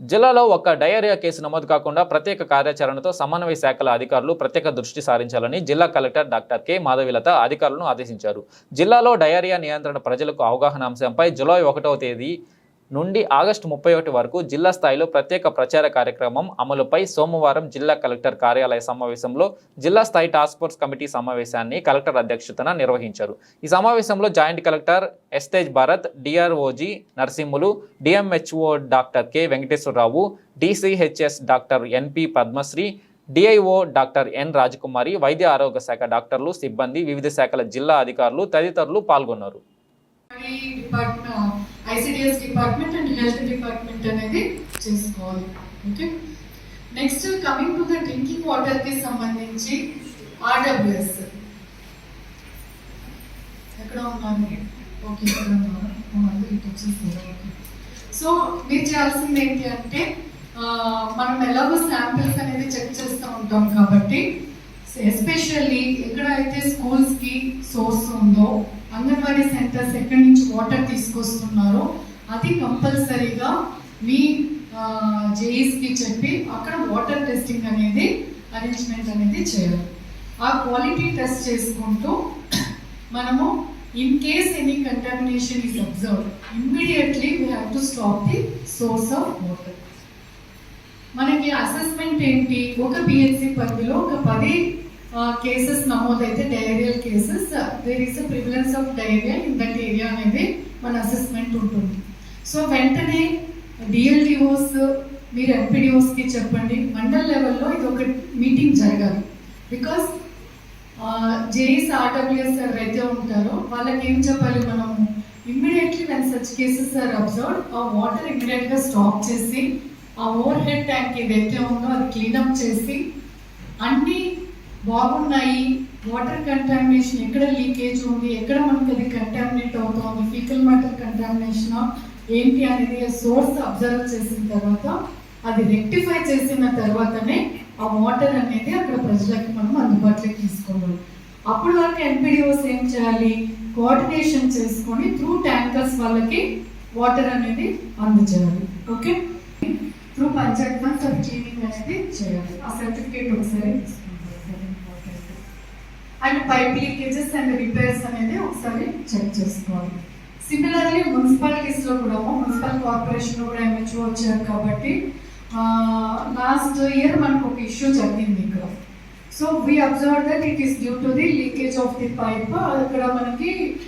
జిల్లాలో ఒక్క diarrhoea case నమోదు కాకుండా ప్రత్యేక కార్యాచరణతో సమన్వయ శాఖల అధికారులు ప్రత్యేక దృష్టి సారించాలని జిల్లా కలెక్టర్ డాక్టర్ కె మాధవిలత అధికారులను ఆదేశించారు. జిల్లాలో డయేరియా నియంత్రణ ప్రజలకు అవగాహన అంశంపై జులై ఒకటవ తేదీ నుండి ఆగస్టు ముప్పై ఒకటి వరకు జిల్లా స్థాయిలో ప్రత్యేక ప్రచార కార్యక్రమం అమలుపై సోమవారం జిల్లా కలెక్టర్ కార్యాలయ సమావేశంలో జిల్లా స్థాయి టాస్క్ ఫోర్స్ కమిటీ సమావేశాన్ని కలెక్టర్ అధ్యక్షతన నిర్వహించారు. ఈ సమావేశంలో జాయింట్ కలెక్టర్ ఎస్తేజ్ Bharat డిఆర్ఓజీ Narasimhulu DMHO doctor K Venkateswararao DCHS doctor NP Padmasri DIO doctor N Rajakumari వైద్య ఆరోగ్య శాఖ డాక్టర్లు సిబ్బంది వివిధ శాఖల జిల్లా అధికారులు తదితరులు పాల్గొన్నారు. ICDS department and health department అనేది చేసుకోవాలి. Okay next coming to the drinking వాటర్కి సంబంధించి ఆర్డబ్ల్యూఎస్ ఎక్కడ ఉన్నాను ఓకే ఇక్కడ ఇటు ఓకే సో మీరు చేయాల్సింది ఏంటి అంటే మనం ఎలాగో శాంపిల్స్ అనేది చెక్ చేస్తూ ఉంటాం కాబట్టి ఎస్పెషల్లీ ఎక్కడైతే స్కూల్స్కి సోర్స్ ఉందో అంగన్వాడీ సెంటర్స్ ఎక్కడి నుంచి వాటర్ తీసుకొస్తున్నారో. అది కంపల్సరీగా మీ జేఈస్కి చెప్పి అక్కడ వాటర్ టెస్టింగ్ అనేది అరేంజ్మెంట్ అనేది చేయాలి. ఆ క్వాలిటీ టెస్ట్ చేసుకుంటూ మనము in case any contamination is observe immediately we have to stop the source of water. మనకి అసెస్మెంట్ ఏంటి? ఒక పిహెచ్సి పరిధిలో ఒక పది cases నమోదైతే diarrhoeal cases. There is prevalence of diarrhoea in that area అనేది మన అసెస్మెంట్ ఉంటుంది. సో వెంటనే డిఎల్డిఓస్ మీరు ఎంపీడిఓస్కి చెప్పండి. మండల్ లెవెల్లో ఇది ఒక మీటింగ్ జరగాలి. బికాస్ జేఈస్ ఆర్డబ్ల్యూఎస్ ఎవరైతే ఉంటారో వాళ్ళకి ఏం చెప్పాలి మనము? Immediately when such cases are observe ఆ వాటర్ ఇమ్మీడియట్గా స్టాప్ చేసి ఆ ఓవర్ హెడ్ ట్యాంక్ ఏదైతే ఉందో అది క్లీనప్ చేసి అన్నీ బాగున్నాయి. వాటర్ కంటామినేషన్ ఎక్కడ లీకేజ్ ఉంది? ఎక్కడ మనకి అది కంటామినేట్ అవుతుంది? ఫీకల్ మ్యాటర్ కంటామినేషన్ ఏంటి అనేది సోర్స్ అబ్జర్వ్ చేసిన తర్వాత అది రెక్టిఫై చేసిన తర్వాతనే ఆ వాటర్ అనేది అక్కడ ప్రజలకి మనం అందుబాటులోకి తీసుకోవాలి. అప్పటి వరకు ఎన్పిడిఓస్ ఏం చేయాలి? కోఆర్డినేషన్ చేసుకొని త్రూ ట్యాంకర్స్ వాళ్ళకి వాటర్ అనేది అందజేయాలి. Okay through panchayat funds cleaning అనేది చేయాలి. ఆ సర్టిఫికేట్ ఒకసారి తీసుకుంటారు. And pipe leakages and repairs అనేది ఒకసారి చెక్ చేసుకోవాలి. సిమిలర్లీ మున్సిపాలిటీస్లో కూడా మున్సిపల్ కార్పొరేషన్ కూడా ఎంహెచ్ఓ వచ్చారు కాబట్టి లాస్ట్ ఇయర్ మనకు ఒక ఇష్యూ జరిగింది ఇక్కడ. So we observe that it is due to the leakage of the pipe అక్కడ మనకి